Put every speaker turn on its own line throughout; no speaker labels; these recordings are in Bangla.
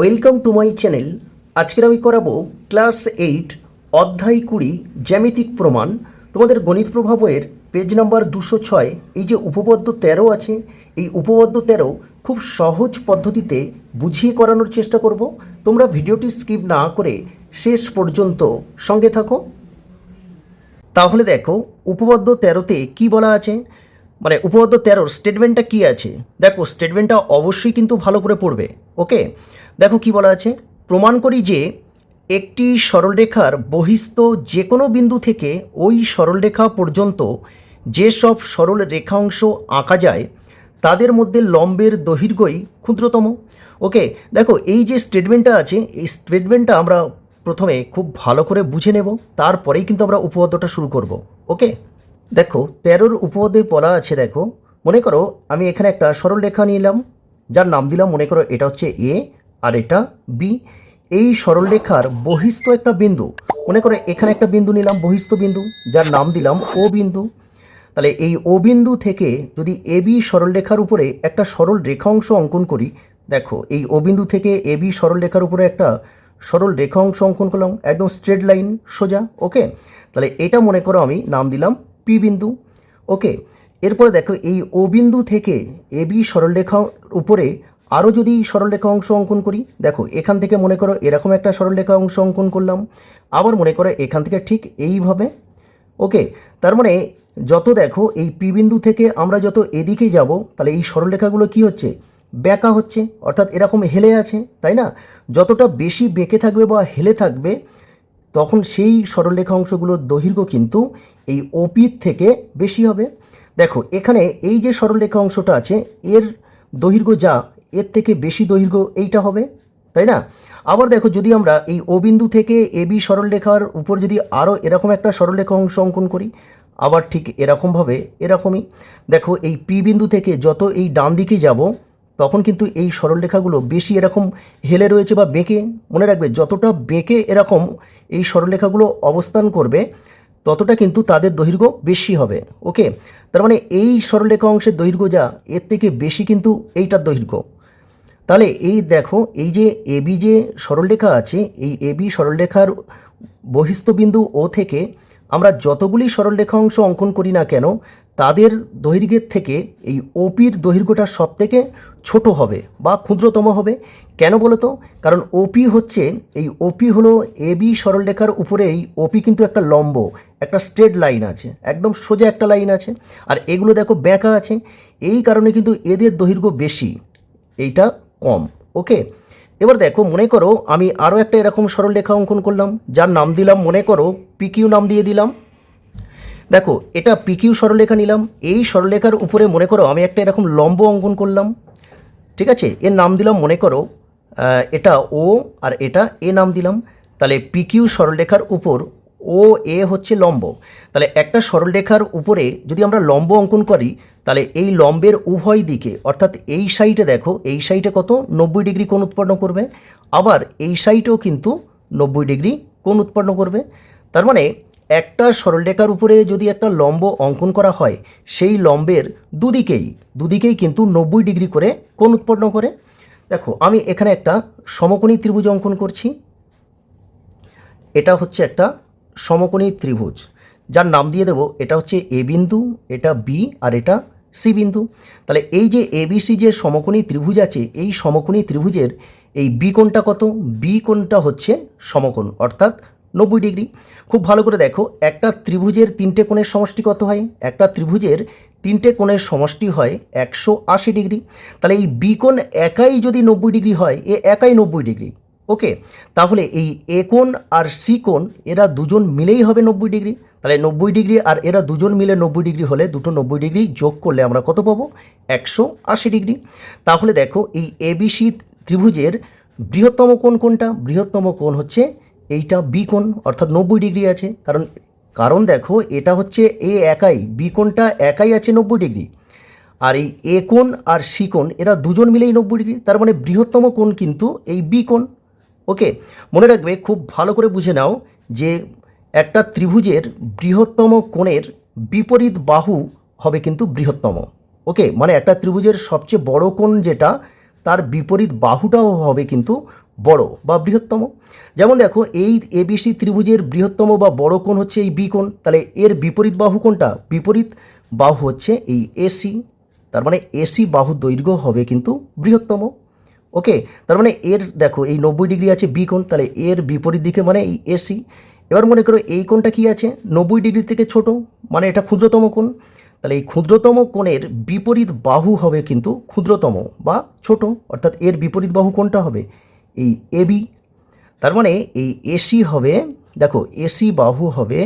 Welcome to my channel. আজকের আমি করাবো ক্লাস এইট, অধ্যায় কুড়ি, জ্যামিতিক প্রমাণ। তোমাদের গণিত প্রভাবের পেজ নাম্বার দুশো ছয়, এই যে উপপদ্য তেরো আছে, এই উপপদ্য তেরো খুব সহজ পদ্ধতিতে বুঝিয়ে করানোর চেষ্টা করব। তোমরা ভিডিওটি স্কিপ না করে শেষ পর্যন্ত সঙ্গে থাকো। তাহলে দেখো, উপপদ্য তেরোতে কি বলা আছে? মানে উপপাদ্য তেরোর স্টেটমেন্টটা কি আছে? দেখো স্টেটমেন্টটা অবশ্যই কিন্তু ভালো করে পড়বে ওকে দেখো কি বলা আছে, প্রমাণ করি যে একটি সরলরেখার বহিস্থ যে কোনো বিন্দু থেকে ওই সরলরেখা পর্যন্ত যেসব সরল রেখাংশ আঁকা যায়, তাদের মধ্যে লম্বের দৈর্ঘ্যই ক্ষুদ্রতম। ওকে, দেখো এই যে স্টেটমেন্টটা আছে, এই স্টেটমেন্টটা আমরা প্রথমে খুব ভালো করে বুঝে নেব, তারপরেই কিন্তু আমরা উপপাদ্যটা শুরু করব। ওকে, দেখো তেরোর উপপাদ্যে বলা আছে, দেখো, মনে করো আমি এখানে একটা সরল রেখা নিলাম, যার নাম দিলাম, মনে করো এটা হচ্ছে এ আর এটা বি এই সরলরেখার বহিস্থ একটা বিন্দু। মনে করে এখানে একটা বিন্দু নিলাম, বহিস্থ বিন্দু, যার নাম দিলাম ও বিন্দু। তাহলে এই ও বিন্দু থেকে যদি এ বি সরলরেখার উপরে একটা সরল রেখা অংশ অঙ্কন করি, দেখো, এই ও বিন্দু থেকে এ বি সরলরেখার উপরে একটা সরল রেখা অংশ অঙ্কন করলাম, একদম স্ট্রেট লাইন সোজা ওকে তাহলে এটা মনে করো আমি নাম দিলাম পি বিন্দু ওকে এরপরে দেখো, এই ও বিন্দু থেকে এ বি সরলরেখা উপরে আরও যদি সরলরেখা অংশ অঙ্কন করি, দেখো, এখান থেকে মনে করো এরকম একটা সরলরেখা অংশ অঙ্কন করলাম, আবার মনে করো এখান থেকে ঠিক এইভাবে। ওকে, তার মানে যত দেখো এই পি বিন্দু থেকে আমরা যত এদিকে যাব, তাহলে এই সরলরেখাগুলো কি হচ্ছে? বেঁকা হচ্ছে, অর্থাৎ এরকম হেলে আছে, তাই না? যতটা বেশি বেঁকে থাকবে বা হেলে থাকবে, তখন সেই সরলরেখা অংশগুলোর দৈর্ঘ্য কিন্তু এই ওপির থেকে বেশি হবে। দেখো, এখানে এই যে সরলরেখা অংশটা আছে, এর দৈর্ঘ্য যা এর থেকে বেশি দৈর্ঘ্য এইটা হবে, তাই না? আবার দেখো, যদি আমরা এই ও বিন্দু থেকে এ বি সরলরেখার উপর যদি আরও এরকম একটা সরলরেখা অংশ অঙ্কন করি, আবার ঠিক এরকমভাবে এরকমই। দেখো, এই পি বিন্দু থেকে যত এই ডান দিকে যাব, তখন কিন্তু এই সরলরেখাগুলো বেশি এরকম হেলে রয়েছে বা বেঁকে, মনে রাখবে, যতটা বেঁকে এরকম এই সরলরেখাগুলো অবস্থান করবে, ততটা কিন্তু তাদের দৈর্ঘ্য বেশি হবে, ওকে? তার মানে এই সরলরেখা অংশের দৈর্ঘ্য যা, এর থেকে বেশি কিন্তু এইটার দৈর্ঘ্য। তাহলে এই দেখো, এই যে এবি যে সরলরেখা আছে, এই এবি সরলরেখার বহিস্থ বিন্দু ও থেকে আমরা যতগুলি সরলরেখা অংশ অঙ্কন করি না কেন, তাদের দৈর্ঘ্যের থেকে এই ওপির দৈর্ঘ্যটা সব থেকে ছোট হবে বা ক্ষুদ্রতম হবে। কেন বলো তো কারণ ওপি হচ্ছে, এই ওপি হলো এবি সরলরেখার উপরে এই ওপি কিন্তু একটা লম্ব, একটা স্ট্রেট লাইন আছে, একদম সোজা একটা লাইন আছে। আর এগুলো দেখো ব্যাঁকা আছে, এই কারণে কিন্তু এদের দৈর্ঘ্য বেশি, এইটা কম। ওকে? এবার দেখো, মনে করো আমি আরও একটা এরকম সরলরেখা অঙ্কন করলাম, যার নাম দিলাম, মনে করো পিকিউ নাম দিয়ে দিলাম। দেখো, এটা পিকিউ সরলরেখা নিলাম, এই সরলরেখার উপরে মনে করো আমি একটা এরকম লম্ব অঙ্কন করলাম, ঠিক আছে? এর নাম দিলাম, মনে করো এটা ও আর এটা এ নাম দিলাম। তাহলে পিকিউ সরলরেখার উপর ও, এ হচ্ছে লম্ব। তাহলে একটা সরলরেখার উপরে যদি আমরা লম্ব অঙ্কন করি, তাহলে এই লম্বের উভয় দিকে, অর্থাৎ এই সাইডে দেখো, এই সাইডে কত? নব্বই ডিগ্রি কোণ উৎপন্ন করবে। আবার এই সাইডেও কিন্তু নব্বই ডিগ্রি কোণ উৎপন্ন করবে। তার মানে একটা সরলরেখার উপরে যদি একটা লম্ব অঙ্কন করা হয়, সেই লম্বের দুদিকেই দুদিকেই কিন্তু নব্বই ডিগ্রি করে কোণ উৎপন্ন করে। দেখো, আমি এখানে একটা সমকোণী ত্রিভুজ অঙ্কন করছি। এটা হচ্ছে একটা সমকোণী ত্রিভুজ। যার নাম দিয়ে দেবো, এটা হচ্ছে এ বিন্দু, এটা বি আর এটা সি বিন্দু। তাহলে এই যে এবিসি যে সমকোণী ত্রিভুজ আছে, এই সমকোণী ত্রিভুজের এই বি কোণটা কত? বি কোণটা হচ্ছে সমকোণ, অর্থাৎ নব্বই ডিগ্রি। খুব ভালো করে দেখো, একটা ত্রিভুজের তিনটে কোণের সমষ্টি কত হয়? একটা ত্রিভুজের তিনটে কোণের সমষ্টি হয় একশো আশি ডিগ্রি। তাহলে এই বি কোণ একাই যদি নব্বই ডিগ্রি হয়, এ একাই নব্বই ডিগ্রি। ওকে, তাহলে এই এ কোণ আর সি কোণ, এরা দুজন মিলেই হবে নব্বই ডিগ্রি। তাহলে নব্বই ডিগ্রি আর এরা দুজন মিলে নব্বই ডিগ্রি হলে দুটো নব্বই ডিগ্রি যোগ করলে আমরা কত পাবো? একশো আশি ডিগ্রি। তাহলে দেখো এই এবিসি ত্রিভুজের বৃহত্তম কোণ কোনটা বৃহত্তম কোণ হচ্ছে এইটা বি কোণ, অর্থাৎ নব্বই ডিগ্রি আছে। কারণ কারণ দেখো এটা হচ্ছে এ একাই বি কোণটা একাই আছে নব্বই ডিগ্রি। আর এই এ কোণ আর সি কোণ, এরা দুজন মিলেই নব্বই ডিগ্রি। তার মানে বৃহত্তম কোণ কিন্তু এই বি কোণ। ওকে, মনে রাখবে খুব ভালো করে বুঝে নাও যে একটা ত্রিভুজের বৃহত্তম কোণের বিপরীত বাহু হবে কিন্তু বৃহত্তম। ওকে মানে একটা ত্রিভুজের সবচেয়ে বড় কোণ যেটা, তার বিপরীত বাহুটাও হবে কিন্তু বড় বা বৃহত্তম। যেমন দেখো, এই এবিসি ত্রিভুজের বৃহত্তম বা বড় কোণ হচ্ছে এই বি কোণ, তাহলে এর বিপরীত বাহু কোনটা বিপরীত বাহু হচ্ছে এই এসি তার মানে এসি বাহু দৈর্ঘ্য হবে কিন্তু বৃহত্তম। ওকে তার মানে এর, দেখো, এই নব্বই ডিগ্রি আছে বি কোণ, তাহলে এর বিপরীত দিকে মানে এই এসি এবার মনে করো এই কোণটা কি আছে? নব্বই ডিগ্রি থেকে ছোট মানে এটা ক্ষুদ্রতম কোণ। তাহলে এই ক্ষুদ্রতম কোণের বিপরীত বাহু হবে কিন্তু ক্ষুদ্রতম বা ছোট, অর্থাৎ এর বিপরীত বাহু কোনটা হবে এই এবি তার মানে এই এসি হবে, দেখো এসি বাহু হবে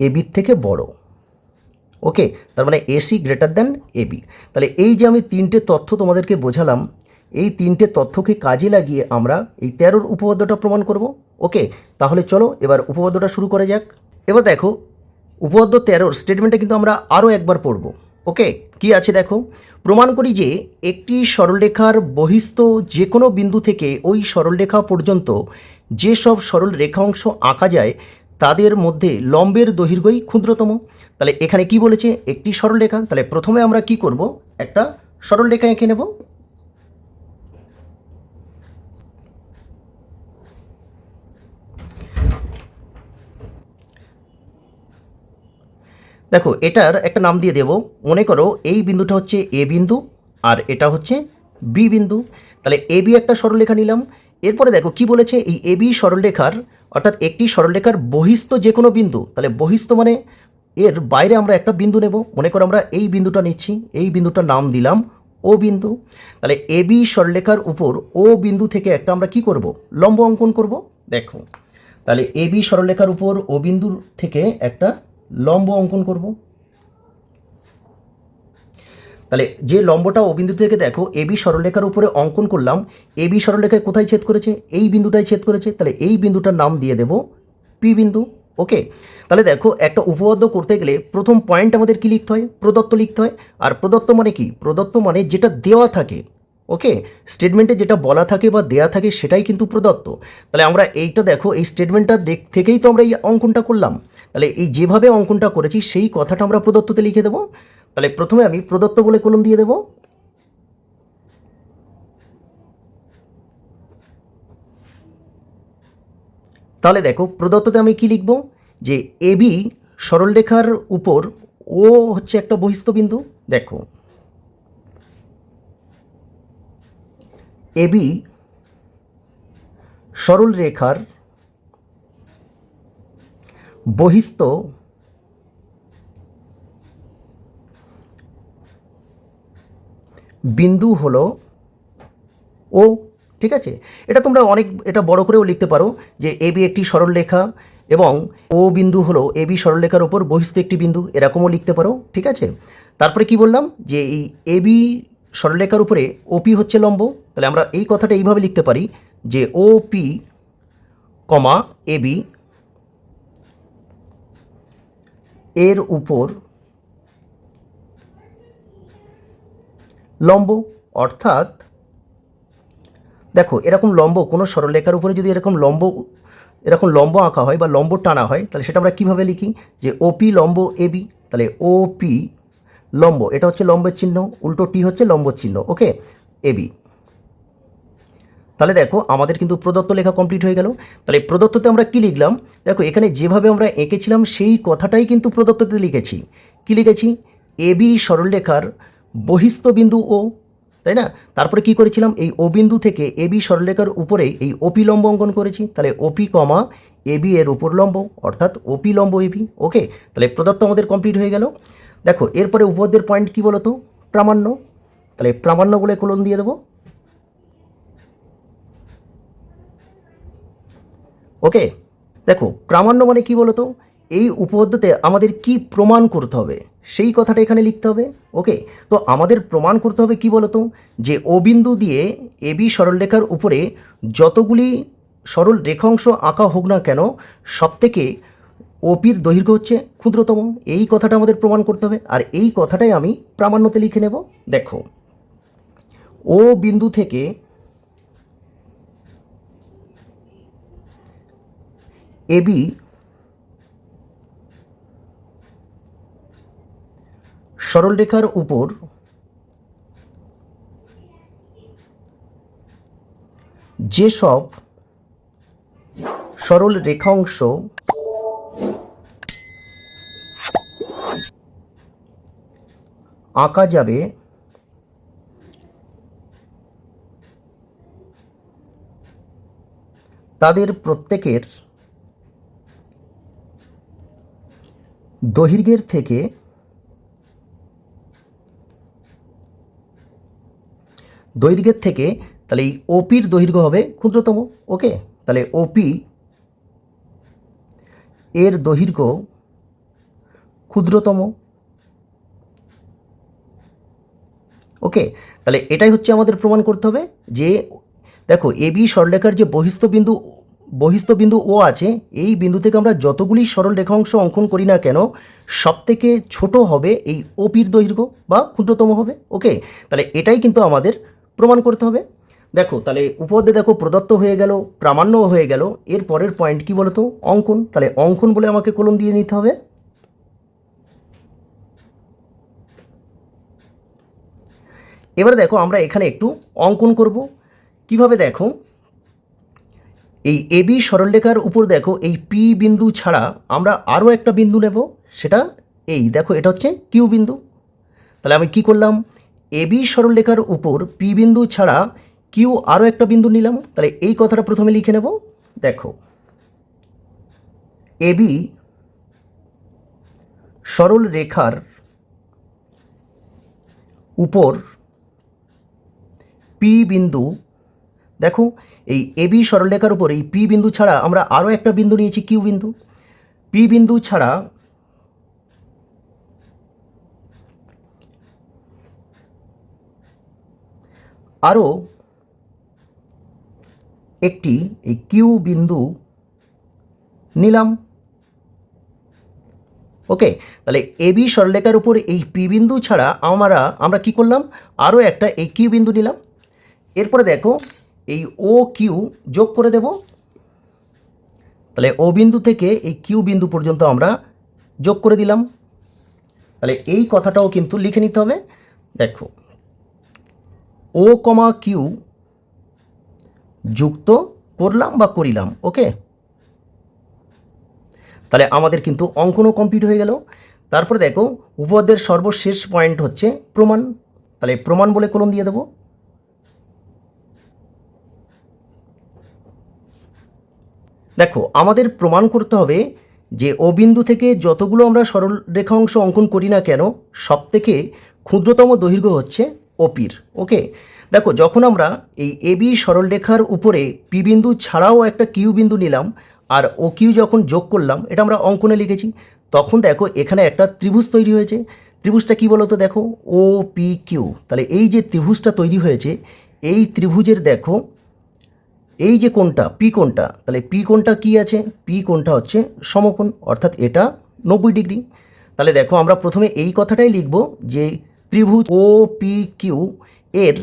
এবির থেকে বড়। ওকে তার মানে এসি গ্রেটার দ্যান এবি তাহলে এই যে আমি তিনটে তথ্য তোমাদেরকে বোঝালাম, এই তিনটে তথ্যকে কাজে লাগিয়ে আমরা এই তেরোর উপপাদ্যটা প্রমাণ করব। ওকে তাহলে চলো এবার উপপাদ্যটা শুরু করা যাক। এবার দেখো, উপপাদ্য তেরোর স্টেটমেন্টটা কিন্তু আমরা আরও একবার পড়ব। ওকে কি আছে দেখো? প্রমাণ করি যে একটি সরলরেখার বহিস্থ যে কোনো বিন্দু থেকে ওই সরলরেখা পর্যন্ত যেসব সরল রেখা অংশ আঁকা যায় তাদের মধ্যে লম্বের দৈর্ঘ্যই ক্ষুদ্রতম। তাহলে এখানে কি বলেছে? একটি সরলরেখা। তাহলে প্রথমে আমরা কি করব? একটা সরলরেখা এঁকে নেব। দেখো, এটার একটা নাম দিয়ে দেব। মনে করো এই বিন্দুটা হচ্ছে এ বিন্দু আর এটা হচ্ছে বি বিন্দু। তাহলে এ বি একটা সরলরেখা নিলাম। এরপরে দেখো কি বলেছে? এই এ বি সরলরেখার অর্থাৎ একটি সরলরেখার বহিস্থ যে কোনো বিন্দু, তাহলে বহিস্থ মানে এর বাইরে আমরা একটা বিন্দু নেব। মনে করো আমরা এই বিন্দুটা নিচ্ছি, এই বিন্দুটার নাম দিলাম ও বিন্দু। তাহলে এ বি সরলরেখার উপর ও বিন্দু থেকে একটা আমরা কি করব? লম্ব অঙ্কন করব। দেখো, তাহলে এ বি সরলরেখার উপর ও বিন্দুর থেকে একটা লম্ব অঙ্কন করব। তাহলে যে লম্বটা ও বিন্দু থেকে দেখো এবি সরলরেখার উপরে অঙ্কন করলাম এবি সরলরেখায় কোথায় ছেদ করেছে? এই বিন্দুটায় ছেদ করেছে, তাহলে এই বিন্দুটার নাম দিয়ে দেব পি বিন্দু, ওকে? তাহলে দেখো, একটা উপপাদ্য করতে গেলে প্রথম পয়েন্ট আমাদের কি লিখতে হয়? প্রদত্ত লিখতে হয়। আর প্রদত্ত মানে কি? প্রদত্ত মানে যেটা দেওয়া থাকে, ওকে? স্টেটমেন্টে যেটা বলা থাকে বা দেয়া থাকে সেটাই কিন্তু প্রদত্ত। তাহলে আমরা এইটা দেখো, এই স্টেটমেন্টটা দেখ, থেকেই তো আমরা এই অঙ্কনটা করলাম। তাহলে এই যেভাবে অঙ্কনটা করেছি, সেই কথাটা আমরা প্রদত্ততে লিখে দেবো। তাহলে প্রথমে আমি প্রদত্ত বলে কলম দিয়ে দেব। তাহলে দেখো, প্রদত্ততে আমি কি লিখব? যে এবি সরলরেখার উপর ও হচ্ছে একটা বহিস্থ বিন্দু। দেখো এবি সরল রেখার বহিস্থ বিন্দু হলো ও ঠিক আছে? এটা তোমরা অনেক, এটা বড় করেও লিখতে পারো যে এ বি একটি সরল রেখা এবং ও বিন্দু হলো এ বি সরলরেখার ওপর বহিস্থ একটি বিন্দু, এরকমও লিখতে পারো, ঠিক আছে? তারপরে কি বললাম? যে এই এ বি সরলরেখার উপরে ওপি হচ্ছে লম্ব, তাহলে আমরা এই কথাটা এইভাবে লিখতে পারি যে O P comma A B এর উপর লম্ব, অর্থাৎ, দেখো, এরকম লম্ব, কোনো সরলরেখার উপরে যদি এরকম লম্ব এরকম লম্ব আঁকা হয় বা লম্ব টানা হয়, তাহলে সেটা আমরা কীভাবে লিখি? যে ওপি লম্ব এবি তাহলে ওপি লম্ব, এটা হচ্ছে লম্বের চিহ্ন, উল্টো টি হচ্ছে লম্বর চিহ্ন, ওকে? এবি তাহলে দেখো, আমাদের কিন্তু প্রদত্ত লেখা কমপ্লিট হয়ে গেল। তাহলে প্রদত্ততে আমরা কি লিখলাম? দেখো, এখানে যেভাবে আমরা এঁকেছিলাম, সেই কথাটাই কিন্তু প্রদত্ততে লিখেছি। কি লিখেছি? এবি সরলরেখার বহিস্থ বিন্দু ও, তাই না? তারপরে কি করেছিলাম? এই ও বিন্দু থেকে এবি সরলরেখার উপরে এই ওপি লম্ব অঙ্কন করেছি। তাহলে ওপি কমা এবি এর উপর লম্ব, অর্থাৎ ওপি লম্ব এবি ওকে তাহলে প্রদত্ত আমাদের কমপ্লিট হয়ে গেল। দেখো, এরপরে উপপাদ্যের পয়েন্ট কি বলো তো প্রামাণ্য। তাহলে প্রামাণ্য বলে কোলন দিয়ে দেবো। ওকে দেখো, প্রামাণ্য মানে কি বলতো? এই উপপাদ্যতে আমাদের কি প্রমাণ করতে হবে? সেই কথাটা এখানে লিখতে হবে। ওকে? তো আমাদের প্রমাণ করতে হবে কি বলতো? যে ও বিন্দু দিয়ে এবি সরলরেখার উপরে যতগুলি সরল রেখাংশ আঁকা হোক না কেন সব থেকে ওপির দৈর্ঘ্য হচ্ছে ক্ষুদ্রতম। এই কথাটা আমাদের প্রমাণ করতে হবে। আর এই কথাটাই আমি প্রামাণ্যতে লিখে নেব। দেখো, ও বিন্দু থেকে এবি সরলরেখার উপর যেসব সরল রেখাংশ আঁকা যাবে তাদের প্রত্যেকের দৈর্ঘ্যের থেকে দৈর্ঘ্যের থেকে, তাহলে এই ওপির দৈর্ঘ্য হবে ক্ষুদ্রতম, ওকে? তাহলে ওপি এর দৈর্ঘ্য ক্ষুদ্রতম, ওকে? তাহলে এটাই হচ্ছে আমাদের প্রমাণ করতে হবে যে, দেখো এ বি সরলরেখার যে বহিস্থ বিন্দু বহিস্থ বিন্দু ও আছে, এই বিন্দু থেকে আমরা যতগুলি সরল রেখা অংশ অঙ্কন করি না কেন সব থেকে ছোট হবে এই ওপির দৈর্ঘ্য বা ক্ষুদ্রতম হবে, ওকে? তাহলে এটাই কিন্তু আমাদের প্রমাণ করতে হবে। দেখো, তাহলে উপদে দেখো প্রদত্ত হয়ে গেল প্রামাণ্য হয়ে গেল, এর পরের পয়েন্ট কি বলতো? অঙ্কন। তাহলে অঙ্কন বলে আমাকে কলম দিয়ে নিতে হবে। এবারে দেখো, আমরা এখানে একটু অঙ্কন করব। কীভাবে দেখো? এই এবি সরলরেখার উপর দেখো, এই পি বিন্দু ছাড়া আমরা আরও একটা বিন্দু নেব, সেটা এই, দেখো, এটা হচ্ছে কিউ বিন্দু। তাহলে আমি কি করলাম? এবি সরলরেখার উপর পি বিন্দু ছাড়া কিউ আরও একটা বিন্দু নিলাম। তাহলে এই কথাটা প্রথমে লিখে নেব। দেখো। এবি সরল রেখার উপর পি বিন্দু। দেখো, এই এবি সরলরেখার উপর এই পি বিন্দু ছাড়া আমরা আরও একটা বিন্দু নিয়েছি, কিউ বিন্দু। পি বিন্দু ছাড়া আরও একটি, এই কিউ বিন্দু নিলাম। ওকে, তাহলে এবি সরলরেখার উপর এই পি বিন্দু ছাড়া আমরা আমরা কি করলাম? আরও একটা এই কিউ বিন্দু নিলাম। এরপরে দেখো, এই ও কিউ যোগ করে দেব। তাহলে ও বিন্দু থেকে এই কিউ বিন্দু পর্যন্ত আমরা যোগ করে দিলাম। তাহলে এই কথাটাও কিন্তু লিখে নিতে হবে। দেখো ও কমা কিউ যুক্ত করলাম বা করিলাম, ওকে? তাহলে আমাদের কিন্তু অঙ্কনও কমপ্লিট হয়ে গেল। তারপরে দেখো, উপপাদ্যের সর্বশেষ পয়েন্ট হচ্ছে প্রমাণ। তাহলে প্রমাণ বলে কলম দিয়ে দেবো। দেখো, আমাদের প্রমাণ করতে হবে যে ও বিন্দু থেকে যতগুলো আমরা সরল রেখা অংশ অঙ্কন করি না কেন সব থেকে ক্ষুদ্রতম দৈর্ঘ্য হচ্ছে ওপির ওকে? দেখো, যখন আমরা এই এবি সরলরেখার উপরে পি বিন্দু ছাড়াও একটা কিউ বিন্দু নিলাম, আর ও কিউ যখন যোগ করলাম, এটা আমরা অঙ্কনে লিখেছি, তখন দেখো এখানে একটা ত্রিভুজ তৈরি হয়েছে। ত্রিভুজটা কি তো দেখো? O, P, Q. তাহলে এই যে ত্রিভুজটা তৈরি হয়েছে, এই ত্রিভুজের দেখো, এই যে কোণটা, পি কোণটা, তাহলে পি কোণটা কি আছে? পি কোণটা হচ্ছে সমকোণ, অর্থাৎ এটা নব্বই ডিগ্রি। তাহলে দেখো আমরা প্রথমে এই কথাটাই লিখব যে ত্রিভুজ ও পি কিউ এর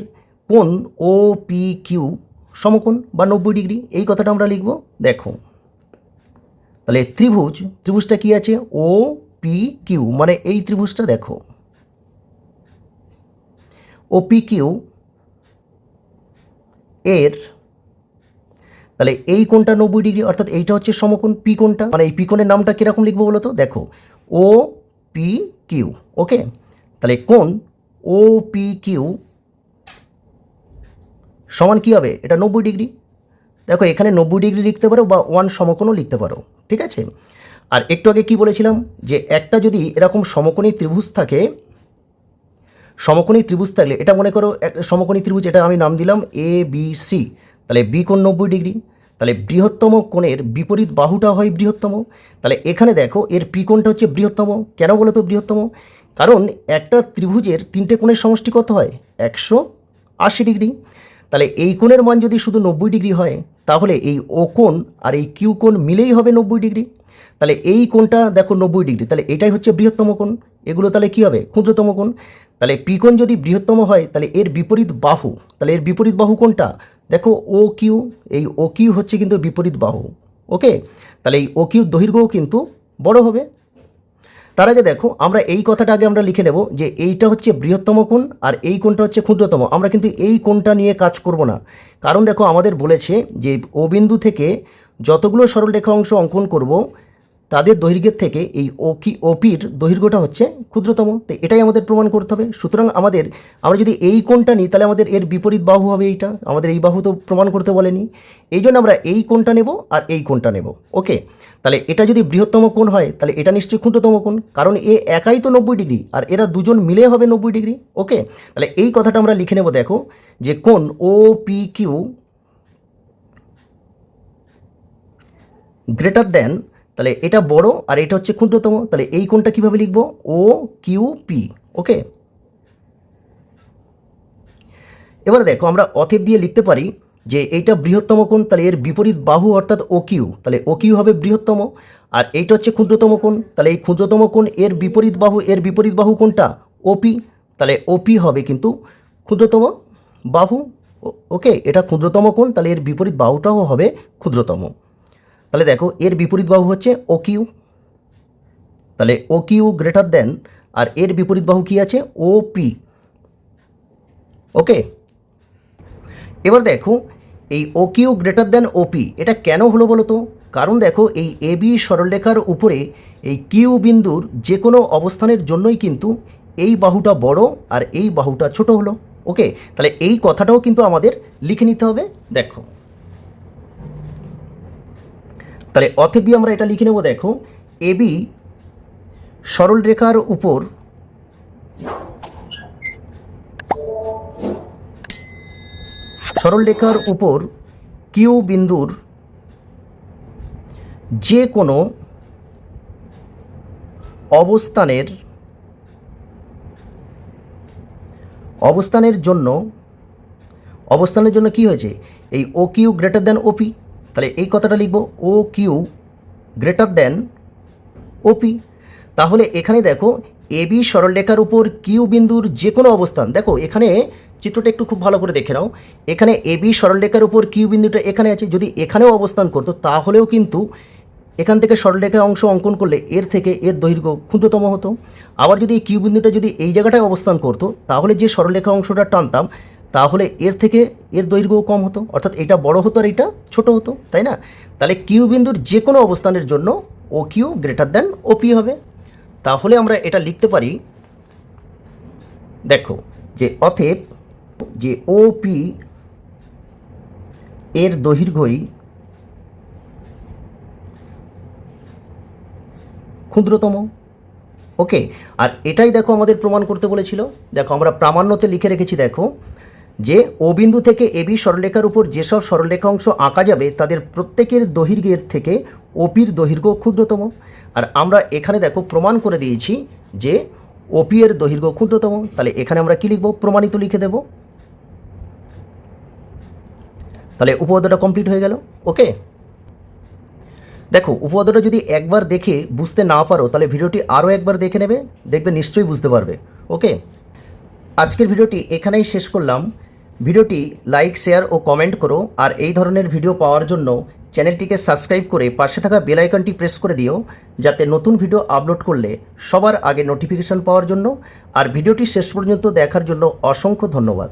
কোন ও পি কিউ সমকোণ বা নব্বই ডিগ্রি, এই কথাটা আমরা লিখব। দেখো, তাহলে ত্রিভুজ, ত্রিভুজটা কি আছে? ও পি কিউ মানে এই ত্রিভুজটা দেখো। ও পি কিউ এর, তাহলে এই কোণটা নব্বই ডিগ্রি, অর্থাৎ এইটা হচ্ছে সমকোণ পি কোণটা। মানে এই পি কোণের নামটা কীরকম লিখব বলো তো? দেখো ও পি কিউ ওকে তাহলে কোন ও পি কিউ সমান কী হবে? এটা নব্বই ডিগ্রি। দেখো, এখানে নব্বই ডিগ্রি লিখতে পারো বা ওয়ান সমকোণও লিখতে পারো, ঠিক আছে? আর একটু আগে কী বলেছিলাম? যে একটা যদি এরকম সমকোণী ত্রিভুজ থাকে, সমকোণী ত্রিভুজ থাকলে, এটা মনে করো, এক সমকোণী ত্রিভুজ, এটা আমি নাম দিলাম এ বি সি তাহলে বি কোণ নব্বই ডিগ্রি। তাহলে বৃহত্তম কোণের বিপরীত বাহুটা হয় বৃহত্তম। তাহলে এখানে দেখো, এর পি কোণটা হচ্ছে বৃহত্তম। কেন বলো তো বৃহত্তম? কারণ একটা ত্রিভুজের তিনটে কোণের সমষ্টি কত হয়? একশো আশি ডিগ্রি। তাহলে এই কোণের মান যদি শুধু নব্বই ডিগ্রি হয়, তাহলে এই ও কোণ আর এই কিউ কোণ মিলেই হবে নব্বই ডিগ্রি। তাহলে এই কোণটা দেখো নব্বই ডিগ্রি। তাহলে এটাই হচ্ছে বৃহত্তম কোণ। এগুলো তাহলে কী হবে? ক্ষুদ্রতম কোণ। তাহলে পি কোণ যদি বৃহত্তম হয়, তাহলে এর বিপরীত বাহু। তাহলে এর বিপরীত বাহু কোনটা দেখো ও কিউ, এই ও কিউ হচ্ছে কিন্তু বিপরীত বাহু। ওকে? তাহলে এই ও কিউ দৈর্ঘ্যও কিন্তু বড় হবে। তার আগে দেখো, আমরা এই কথাটা আগে আমরা লিখে নেব যে এইটা হচ্ছে বৃহত্তম কোণ আর এই কোণটা হচ্ছে ক্ষুদ্রতম। আমরা কিন্তু এই কোণটা নিয়ে কাজ করব না। কারণ দেখো, আমাদের বলেছে যে ও বিন্দু থেকে যতগুলো সরলরেখা অংশ অঙ্কন করব তাদের দৈর্ঘ্যের থেকে এই ওকি, ওপির দৈর্ঘ্যটা হচ্ছে ক্ষুদ্রতম। তো এটাই আমাদের প্রমাণ করতে হবে। সুতরাং আমাদের, আমরা যদি এই কোণটা নিই, তাহলে আমাদের এর বিপরীত বাহু হবে এইটা। আমাদের এই বাহু তো প্রমাণ করতে বলেনি। এই জন্য আমরা এই কোণটা নেব আর এই কোণটা নেব। ওকে? তাহলে এটা যদি বৃহত্তম কোণ হয়, তাহলে এটা নিশ্চয়ই ক্ষুদ্রতম কোণ। কারণ এ একাই তো নব্বই ডিগ্রি, আর এরা দুজন মিলে হবে নব্বই ডিগ্রি। ওকে? তাহলে এই কথাটা আমরা লিখে নেব, দেখো, যে কোণ O, P, Q, greater than তাহলে এটা বড় আর এটা হচ্ছে ক্ষুদ্রতম। তাহলে এই কোণটা কীভাবে লিখব? ও কিউ পি ওকে এবার দেখো, আমরা অথেব দিয়ে লিখতে পারি যে এইটা বৃহত্তম কোণ, তাহলে এর বিপরীত বাহু অর্থাৎ ও কিউ তাহলে ও কিউ হবে বৃহত্তম আর এইটা হচ্ছে ক্ষুদ্রতম কোণ। তাহলে এই ক্ষুদ্রতম কোণ, এর বিপরীত বাহু, এর বিপরীত বাহু কোনটা ওপি তাহলে ওপি হবে কিন্তু ক্ষুদ্রতম বাহু ওকে এটা ক্ষুদ্রতম কোণ, তাহলে এর বিপরীত বাহুটাও হবে ক্ষুদ্রতম। তাহলে দেখো, এর বিপরীত বাহু হচ্ছে ও কিউ তাহলে ও কিউ গ্রেটার দেন আর এর বিপরীত বাহু কি আছে? ও পি ওকে এবার দেখো, এই ও কিউ গ্রেটার দেন ওপি এটা কেন হলো বলো তো কারণ দেখো, এই এ বি সরলরেখার উপরে এই কিউ বিন্দুর যে কোনো অবস্থানের জন্যই কিন্তু এই বাহুটা বড় আর এই বাহুটা ছোট হলো। ওকে তাহলে এই কথাটাও কিন্তু আমাদের লিখে নিতে হবে। দেখো। তাহলে অথে দিয়ে আমরা এটা লিখে নেব, দেখো। এবি সরলরেখার উপর সরলরেখার উপর কিউ বিন্দুর যে কোনো অবস্থানের অবস্থানের জন্য অবস্থানের জন্য কি হয়েছে? এই O Q greater than OP তাহলে এই কথাটা লিখব O Q greater than OP তাহলে এখানে দেখো এবি সরলরেখার উপর কিউ বিন্দুর যে কোনো অবস্থান, দেখো এখানে চিত্রটা একটু খুব ভালো করে দেখে নাও, এখানে এবি সরলরেখার উপর কিউ বিন্দুটা এখানে আছে, যদি এখানেও অবস্থান করতো তাহলেও কিন্তু এখান থেকে সরলরেখা অংশ অঙ্কন করলে এর থেকে এর দৈর্ঘ্য ক্ষুদ্রতম হতো। আবার যদি এই কিউ বিন্দুটা যদি এই জায়গাটায় অবস্থান করতো, তাহলে যে সরলরেখা অংশটা টানতাম তাহলে এর থেকে এর দৈর্ঘ্যও কম হতো। অর্থাৎ এটা বড় হতো আর এটা ছোট হতো, তাই না? তাহলে কিউ বিন্দুর যে কোনো অবস্থানের জন্য O Q greater than OP হবে। তাহলে আমরা এটা লিখতে পারি, দেখো, যে অথেব যে ওপি এর দৈর্ঘ্যই ক্ষুদ্রতম। ওকে আর এটাই দেখো আমাদের প্রমাণ করতে বলেছিল। দেখো আমরা প্রামাণ্যতে লিখে রেখেছি, দেখো যে ও বিন্দু থেকে এবি সরলরেখার উপর যেসব সরলরেখা অংশ আঁকা যাবে, তাদের প্রত্যেকের দৈর্ঘ্যের থেকে ওপির দৈর্ঘ্য ক্ষুদ্রতম। আর আমরা এখানে দেখো প্রমাণ করে দিয়েছি যে ওপি এর দৈর্ঘ্য ক্ষুদ্রতম। তাহলে এখানে আমরা কী লিখব? প্রমাণিত লিখে দেব। তাহলে উপপাদ্যটা কমপ্লিট হয়ে গেল। ওকে? দেখো, উপপাদ্যটা যদি একবার দেখে বুঝতে না পারো, তাহলে ভিডিওটি আরও একবার দেখে নেবে, দেখবে নিশ্চয়ই বুঝতে পারবে। ওকে? আজকের ভিডিওটি এখানেই শেষ করলাম। ভিডিওটি লাইক, শেয়ার ও কমেন্ট করো আর এই ধরনের ভিডিও পাওয়ার জন্য চ্যানেলটিকে সাবস্ক্রাইব করে পাশে থাকা বেল আইকনটি প্রেস করে দিও যাতে নতুন ভিডিও আপলোড করলে সবার আগে নোটিফিকেশন পাওয়ার জন্য। আর ভিডিওটি শেষ পর্যন্ত দেখার জন্য অসংখ্য ধন্যবাদ।